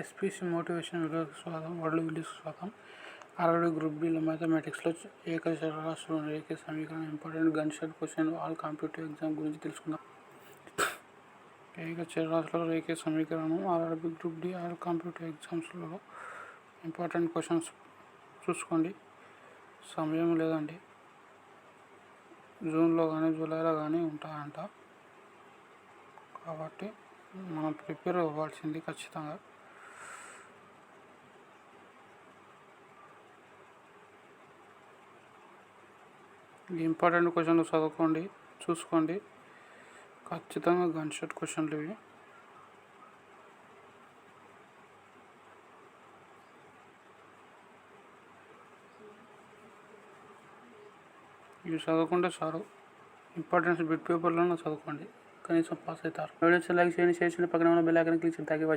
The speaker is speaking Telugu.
ఎస్పీసీ మోటివేషన్ వీడియోకి స్వాగతం వరల్డ్ వీడియోకి స్వాగతం. ఆల్రెడీ గ్రూప్ బిలో మ్యాథమెటిక్స్లో ఏకచరాశులు ఏకే సమీకరణం important gun shot question all competitive exam గురించి తెలుసుకుందాం. ఏకచరాశుల రేఖ సమీకరణం RRB group D all competitive ఎగ్జామ్స్లో ఇంపార్టెంట్ క్వశ్చన్స్ చూసుకోండి. సమయం లేదండి. జూన్లో కానీ జూలైలో కానీ ఉంటాయంట. కాబట్టి మనం ప్రిపేర్ అవ్వాల్సింది ఖచ్చితంగా. ఇంపార్టెంట్ క్వశ్చన్లు చదువుకోండి చూసుకోండి. ఖచ్చితంగా గన్ షాట్ క్వశ్చన్లు ఇవి. ఇవి చదువుకుంటే చాలు. ఇంపార్టెన్స్ బిట్ పేపర్లోనే చదువుకోండి. కనీసం పాస్ అవుతారు. వీడియోస్ లైక్ చేయండి షేర్ చేయండి పక్కన ఉన్న బెల్ ఐకాన్ క్లిక్ చేయండి. తాగి